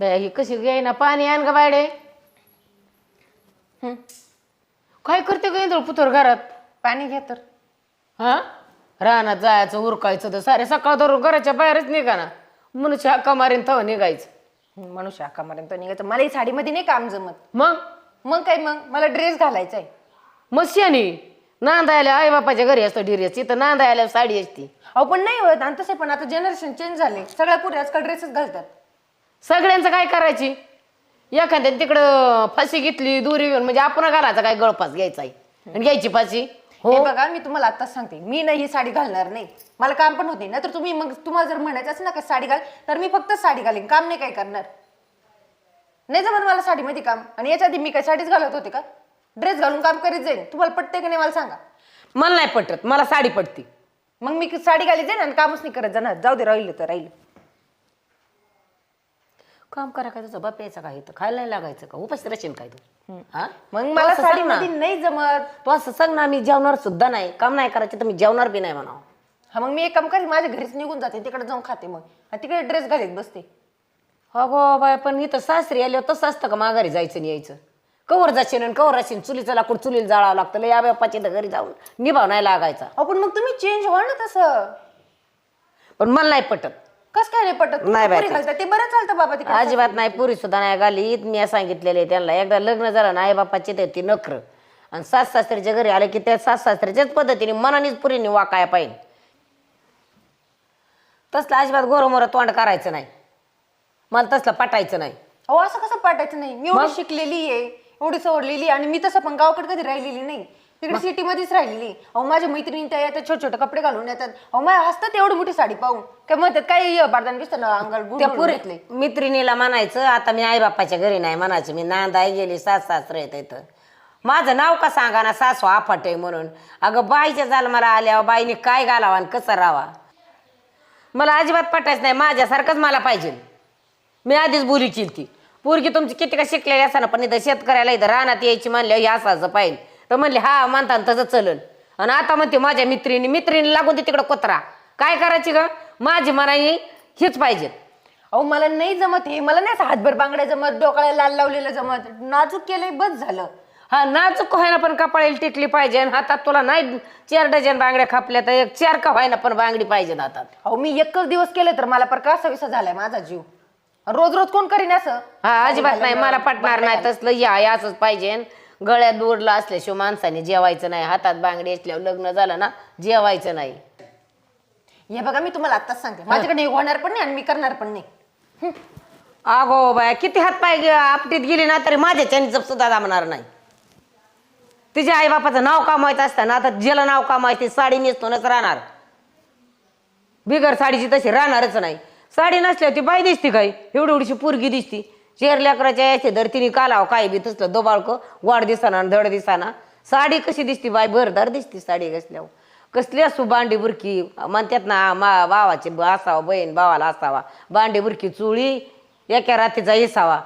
बाया ही कशी घे ना पाणी आण ग बायडे. हं. काय करते ग इंद्र पुतर घरात? पाणी घ्या तर. हा? रानात जायचं उरकायचं तर सारे सकाळ धरून घराच्या बाहेरच निघा ना मनुष्य हक्का मारीन तव निघायचं. मनुष्य आकापर्यंत निघायचं. मला ही साडीमध्ये नाही काम जमत. मग? मग काय मग? मला ड्रेस घालायचा आहे. मस्यानी नांदायला आई बापाच्या घरी असतं डिरेस तिथं नांदायला साडी असती. अहो पण नाही होत. आणि तसे पण आता जनरेशन चेंज झाले. सगळ्या पुढे आजकाल ड्रेसच घालतात. सगळ्यांचं काय करायची? एखाद्याने तिकडं फाशी घेतली दुरी घेऊन म्हणजे आपण घालायचा काय गळपास घ्यायचा आहे? आणि घ्यायची फाशी? हो हे. बघा मी तुम्हाला आताच सांगते. मी नाही ही साडी घालणार नाही. मला काम पण होते ना तर तुम्ही मग तुम्हाला जर म्हणायचं असेल ना का साडी घाल तर मी फक्त साडी घालीन. काम नाही काय करणार. नाही जमत मला साडीमध्ये काम. आणि याच्या आधी मी काय साडीच घालत होते का? ड्रेस घालून काम करीत जाईन. तुम्हाला पटते की नाही मला सांगा? मला नाही पटत. मला साडी पटती. मग मी साडी घालीत जाईन आणि कामच नाही करत जाणार. जाऊ दे राहिलं तर राहिलं. काम करा काय तुझं? बाप यायचा काय इथं? खायला नाही लागायचं का? उपाशी राशीन काय तू? हा? मग तू मला असं सांग ना. साडीमध्ये नाही जमत. तू असं सांग ना मी जेवणार सुद्धा नाही. काम नाही करायचं तर मी जेवणार बी नाही म्हणा हा मग मी एक काम करेन माझ्या घरीच निघून जाते तिकडे जाऊन खाते मग. आणि तिकडे ड्रेस घालीत बसते. अगो बाय पण इथं सासरी आल्यावर तसं असतं का माघारी जायचं आणि यायचं? कवर जाशील आणि कवर राशील चुलीचं लाकूड चुलीला जाळावं लागतं. या बापाच्या घरी जाऊन निभाव नाही लागायचा. अहो पण मग तुम्ही चेंज व्हा ना तसं. पण मला नाही पटत. कस काय नाही पटत? नाही बाई. पुरी घालतात ते बरं चालतं बाबा तिकडे अजिबात नाही पुरी सुद्धा नाही. घालीत मी सांगितलेले त्यांना. एकदा लग्न झालं ना आई बापाची ते ती नखर. आणि सास सासऱ्याच्या घरी आले की त्या सास सासऱ्याच्याच पद्धतीने मनानेच पुरीने वाकाया पाहिजे तसलं अजिबात गोरमोर तोंड करायचं नाही. मला तसलं पटायचं नाही. अहो असं कसं पाठायचं नाही? मी एवढी शिकलेली आहे एवढी सवरलेली आहे आणि मी तसं पण गावाकडे कधी राहिलेली नाही. तिकडे सिटीमध्येच राहिलेली. अहो माझ्या मैत्रिणी त्या येतात छोटे छोटे कपडे घालून येतात. अहो माझ्या हसतात एवढी मोठी साडी पाहून. काय म्हणतात काय बारदान दिसतं ना अंगाल त्या पुरी घेतले मित्रिणीला म्हणायचं आता मी आई बापाच्या घरी नाही म्हणायचं मी नांदाय गेली सास सासरे येत इथं. माझं नाव का सांगा ना सासू आफाट आहे म्हणून. अगं बाईच्या झालं मला आल्यावर बाईने काय घालावा आणि कसं राहावा? मला अजिबात पटायचं नाही माझ्यासारखंच मला पाहिजे. मी आधीच बोली ती पोरगी तुमची किती का शिकलेली असताना पण इथं शेतकऱ्याला इथं रानात यायची म्हणल्यावर हे असायचं पाहिजे. तर म्हणले हा म्हणता तसं चलन. आणि आता म्हणते माझ्या मित्रिणी मित्रिणी लागून ते तिकडं कोतरा. काय करायची ग? माझी मनाई हेच पाहिजे. अहो मला नाही जमत हे. मला नाही असं हातभर बांगड्या जमत डोक्याला लाल लावलेलं जमत. नाजूक केलंय बस झालं. हा नाजूक व्हायना पण कपाळीला टिकली पाहिजे आणि हातात तुला नाही चार डझन बांगड्या खापल्या तर एक चार का व्हायना पण बांगडी पाहिजे हातात. अहो मी एकच दिवस केलं तर मला पर कसा विसा झालाय माझा जीव. रोज रोज कोण करीन असं? हा अजिबात नाही मला पटणार नाही तसलं या या असंच पाहिजे गळ्यात दोरला असल्याशिवाय माणसाने जेवायचं नाही. हातात बांगडी असल्यावर लग्न झालं ना जेवायचं नाही. हे बघा मी तुम्हाला आत्ताच सांगते. माझ्याकडे हे होणार पण नाही आणि मी करणार पण नाही. अगो बाय किती हात पाय गे- आपटीत गेली ना तरी माझ्या चॅनीचं सुद्धा जमणार नाही. तिच्या आईबापाचं नाव कमावायचं असताना आता ज्याला नाव कमावायचं ते साडी नेसतोनच राहणार. बिगर साडीची तशी राहणारच नाही. साडी नसल्यावर ती बाई दिसती काय? एवढी एवढीशी पोरगी दिसती. चेर लेकराच्या याचे धर तिने कालाव काय बी तसलं दोबाळक वाढ दिसाना आणि धड दिसाना. साडी कशी दिसती बाय भरदार दिसती साडी घसल्यावर. कसली असू बांडी बुरकी म्हणतात ना मा भावाची असावा बहीण भावाला असावा. बांडी बुरकी चुळी एका रात्रीचा इसावा.